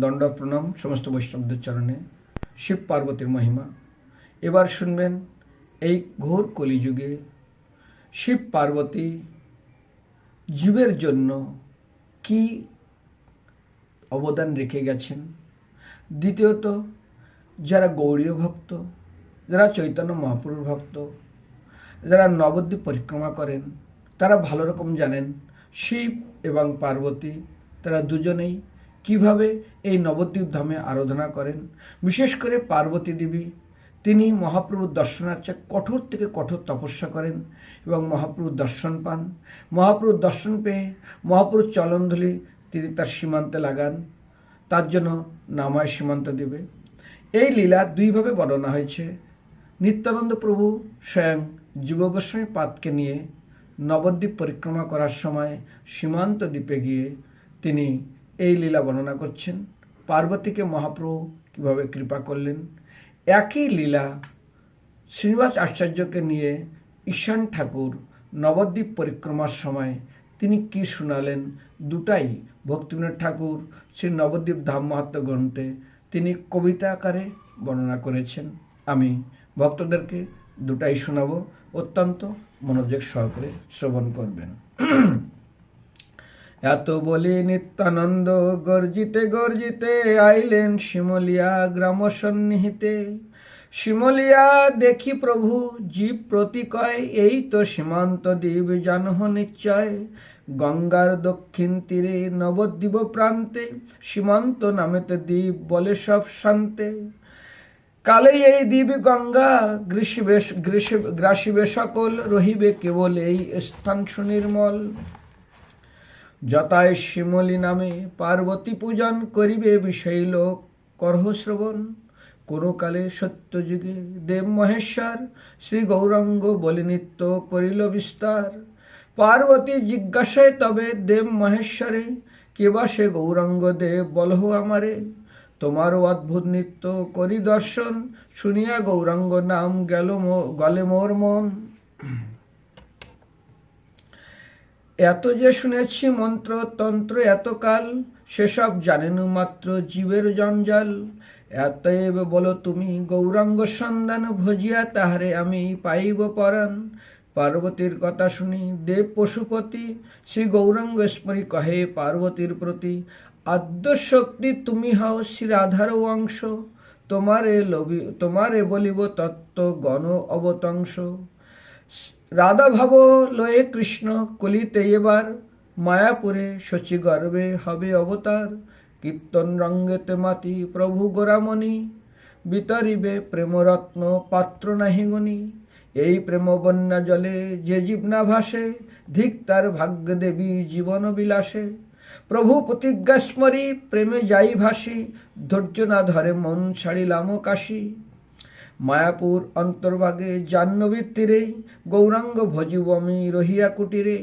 দণ্ড প্রণাম সমস্ত বৈষ্ণবদের চরণে। শিব পার্বতীর মহিমা। এবার শুনবেন এই ঘোর কলিযুগে শিব পার্বতী জীবের জন্য কি অবদান রেখে গেছেন? দ্বিতীয়ত, যারা গৌরীয় ভক্ত, যারা চৈতন্য মহাপুরুষ ভক্ত, যারা নবদ্বীপ পরিক্রমা করেন, তারা ভালো রকম জানেন শিব এবং পার্বতী, তারা দুজনেই কীভাবে এই নবদ্বীপ ধামে আরাধনা করেন? বিশেষ করে পার্বতী দেবী, তিনি মহাপ্রভুর দর্শনার্থে কঠোর থেকে কঠোর তপস্যা করেন এবং মহাপ্রভুর দর্শন পান। মহাপ্রভুর দর্শন পেয়ে মহাপ্রভুর চলনধলি তিনি তার সীমান্তে লাগান। তার জন্য নামায় সীমান্ত দেবে। এই লীলা দুইভাবে বর্ণনা হয়েছে। নিত্যানন্দ প্রভু স্বয়ং যুবগোস্বামী পাদকে নিয়ে নবদ্বীপ পরিক্রমা করার সময় সীমান্ত দ্বীপে গিয়ে তিনি এই লীলা বর্ণনা করছেন। পার্বতীকে মহাপ্রভু কীভাবে কৃপা করলেন? একই লীলা শ্রীনিবাস আচার্যকে নিয়ে ঈশান ঠাকুর নবদ্বীপ পরিক্রমার সময় তিনি কি শোনালেন দুটাই ভক্তিবিনোদ ঠাকুর শ্রী নবদ্বীপ ধাম মাহাত্ম গ্রন্থে তিনি কবিতা আকারে বর্ণনা করেছেন। আমি ভক্তদেরকে দুটাই শোনাবো। অত্যন্ত মনোযোগ সহকারে শ্রবণ করবেন। এত বলি নিত্যানন্দ গর্জিতে গর্জিতে আইলেন শিমলিয়া গ্রাম সন্নিহিতে শিমলিয়া দেখি প্রভু, জীব প্রতিকয়, এই তো সীমান্ত দ্বীপ জানহ নিশ্চয়। গঙ্গার দক্ষিণ তীরে নবদ্বীপ প্রান্তে, সীমান্ত নামেতে দ্বীপ বলে সব শান্তে। কালে এই দ্বীপ গঙ্গা, গ্রীষ্মে গ্রীষ্ম গ্রাসিবে সকল, রহিবে কেবল এই স্থান সুনির্মল। যতায় শিমলি নামে পার্বতী পূজন করিবে বিষয় লোক, করহ শ্রবণ। কোনো কালে সত্যযুগে দেব মহেশ্বর, শ্রী গৌরাঙ্গ বলে নিত্য করিল বিস্তার। পার্বতী জিজ্ঞাসায় তবে দেব মহেশ্বরে কেবা সে গৌরাঙ্গ দেব বলহ আমারে। তোমারও অদ্ভুত নৃত্য করি দর্শন, শুনিয়া গৌরাঙ্গ নাম গেল গলে মোর মন। এত যে শুনেছি মন্ত্র, তন্ত্র এতকাল, সেসব জানেনু মাত্র জীবের জঞ্জাল। এতএব বলো তুমি, গৌরাঙ্গ সন্ধান ভজিয়া তাহারে আমি পাইব পরাণ। পার্বতীর কথা শুনি, দেব পশুপতি, শ্রী গৌরাঙ্গ স্মরি কহে পার্বতীর প্রতি আদ্য শক্তি তুমি হও শ্রী রাধার অংশ তোমারে লবি, তোমারে বলিব তত্ত্ব গণ অবতংশ। রাধা ভাব, লয়ে কৃষ্ণ কলিতে এবার। মায়াপুরে শচী গর্বে হবে অবতার। কীর্তন রঙ্গেতে মাতি প্রভু গোরামণি। বিতরিবে প্রেমরত্ন, পাত্র নাহি গুণী। এই প্রেম বন্যা জলে যে জীব না ভাসে, ধিক তার ভাগ্য দেবী জীবন বিলাসে। প্রভু প্রতিজ্ঞা স্মরি প্রেমে যাই ভাসি। ধৈর্য না ধরে মন ছাড়িলাম কাশী। মায়াপুর অন্তর্ভাগে জাহ্নবীর তীরে গৌরাঙ্গ ভজিব আমি রহিয়া কুটিরে।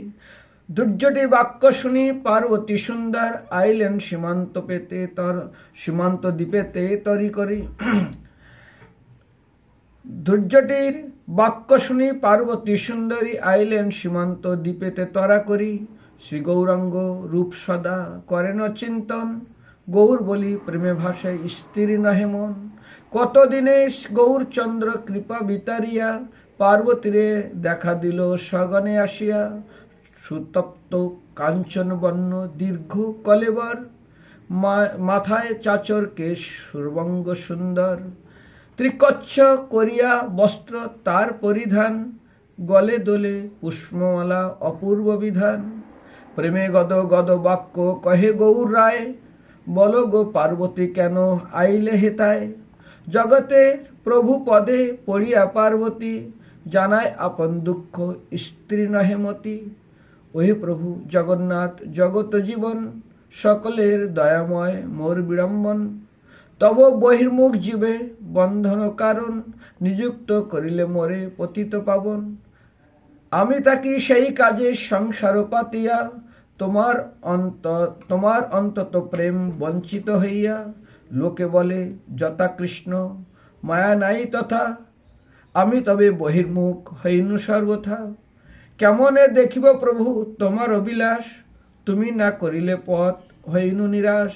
দুর্যটি বাক্য শুনি পার্বতী সুন্দর আইলেন সীমান্ত পেতে তর সীমান্ত দ্বীপেতে তরি করি। দুর্যটির বাক্য শুনি পার্বতী সুন্দরী আইলেন সীমান্ত দ্বীপেতে তরা করি। শ্রী গৌরাঙ্গ রূপ সদা করেন চিন্তন গৌর বলি প্রেমে ভাষায় স্ত্রী নহে মন। কতদিনে গৌরচন্দ্র কৃপা বিতারিয়া, পার্বতীরে দেখা দিল সগনে আসিয়া। সুতপ্ত কাঞ্চন বর্ণ দীর্ঘ কলেবর মাথায় চাচর কেশ সুরবঙ্গ সুন্দর। ত্রিকচ্ছ করিয়া বস্ত্র তার পরিধান, গলে দোলে পুষ্পমালা অপূর্ব বিধান। প্রেমে গদ গদ বাক্য কহে গৌর রায়, বল গো পার্বতী কেন আইলে হেতায়? জগতে প্রভু পদে পড়িয়া পার্বতী, জানায় আপন দুঃখ স্ত্রী নহে মতি। ওহে প্রভু জগন্নাথ জগত জীবন, সকলের দয়াময় মোর বিড়ম্বন। তব বহির্মুখ জীবে বন্ধন কারণ, নিযুক্ত করিলে মোরে পতিত পাবন। আমি তাকি সেই কাজে সংসার পাতিয়া, তোমার অন্ত তোমার অন্তত প্রেম বঞ্চিত হইয়া। লোকে বলে, যথা কৃষ্ণ, মায়া নাই তথা। আমি তবে বহির্মুখ হইনু সর্বথা। কেমনে দেখিব প্রভু তোমার অবিলাস তুমি না করিলে পথ হইনু নিরাশ।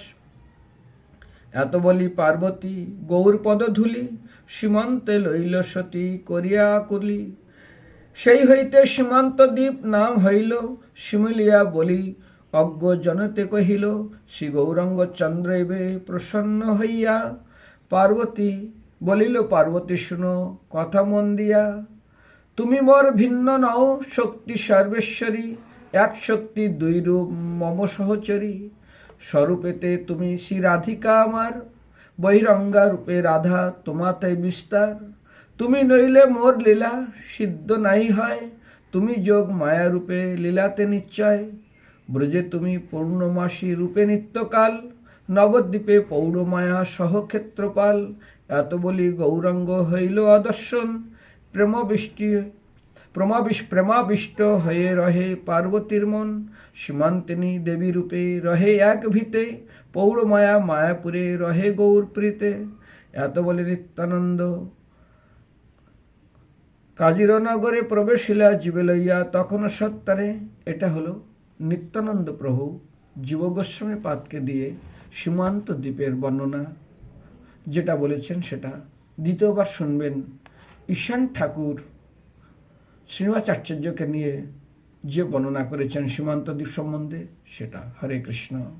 এত বলি পার্বতী গৌর পদধূলি সীমান্তে লইল সতী করিয়া কুলি। সেই হইতে সীমান্ত দ্বীপ নাম হইল শিমুলিয়া বলি অজ্ঞ জনতে কহিল, শ্রী গৌরাঙ্গ চন্দ্রেবে প্রসন্ন হইয়া পার্বতী বলিল, পার্বতী শুনো, কথা মন দিয়া। তুমি মোর ভিন্ন নও, শক্তি সর্বেশ্বরী, এক শক্তি দুই রূপ মম সহচরী। স্বরূপেতে তুমি শ্রী রাধিকা আমার, বহিরঙ্গা রূপে রাধা তোমাতে বিস্তার। তুমি নইলে মোর লীলা সিদ্ধ নাই হয়, তুমি যোগ মায়া রূপে লীলাতে নিশ্চয়। ব্রজে তুমি পূর্ণমাসী রূপে নিত্যকাল, নবদ্বীপে পৌরমায়া সহক্ষেত্রপাল। এত বলি গৌরাঙ্গ হইল আদর্শন, প্রেমবৃষ্টি, প্রমাবিষ, প্রেমাবিষ্ট হয়ে রহে পার্বতীর মন। সীমান্তিনী দেবী রূপে রহে এক ভিতে, পৌরমায়া মায়াপুরে রহে গৌর প্রীতে। এত বলে নিত্যানন্দ কাজিরনগরে প্রবেশিলা জীবে লইয়া তখন সত্তারে। এটা হলো নিত্যানন্দ প্রভু জীবগোস্বামী পাতকে দিয়ে সীমান্ত দ্বীপের বর্ণনা। যেটা বলেছেন সেটা। দ্বিতীয়বার শুনবেন, ঈশান ঠাকুর শ্রীনিবাচার্যকে নিয়ে যে বর্ণনা করেছেন সীমান্ত দ্বীপ সম্বন্ধে, সেটা হরে কৃষ্ণ।